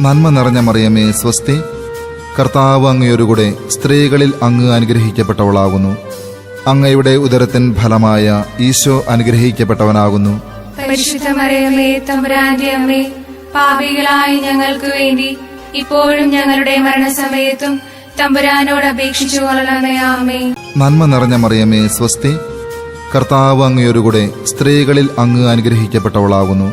നന്മ നിറഞ്ഞ മറിയമേ സ്വസ്തി. കർത്താവ് അങ്ങയോടുകൂടെ സ്ത്രീകളിൽ അങ്ങ് അനുഗ്രഹിക്കപ്പെട്ടവളാകുന്നു. അങ്ങയുടെ ഉദരത്തിൻ ഫലമായ ഈശോ അനുഗ്രഹിക്കപ്പെട്ടവനാകുന്നു. തമ്പുരാന്റെ അമ്മേ പാപികളായ ഞങ്ങൾക്ക് വേണ്ടി ഇപ്പോഴും ഞങ്ങളുടെ മരണസമയത്തും തമ്പുരാനോട് അപേക്ഷിച്ചു കൊള്ളണമേ ആമേ നന്മ നിറഞ്ഞ മറിയമേ സ്വസ്തി. കർത്താവ് അങ്ങയോടുകൂടെ സ്ത്രീകളിൽ അങ്ങ് അനുഗ്രഹിക്കപ്പെട്ടവളാകുന്നു.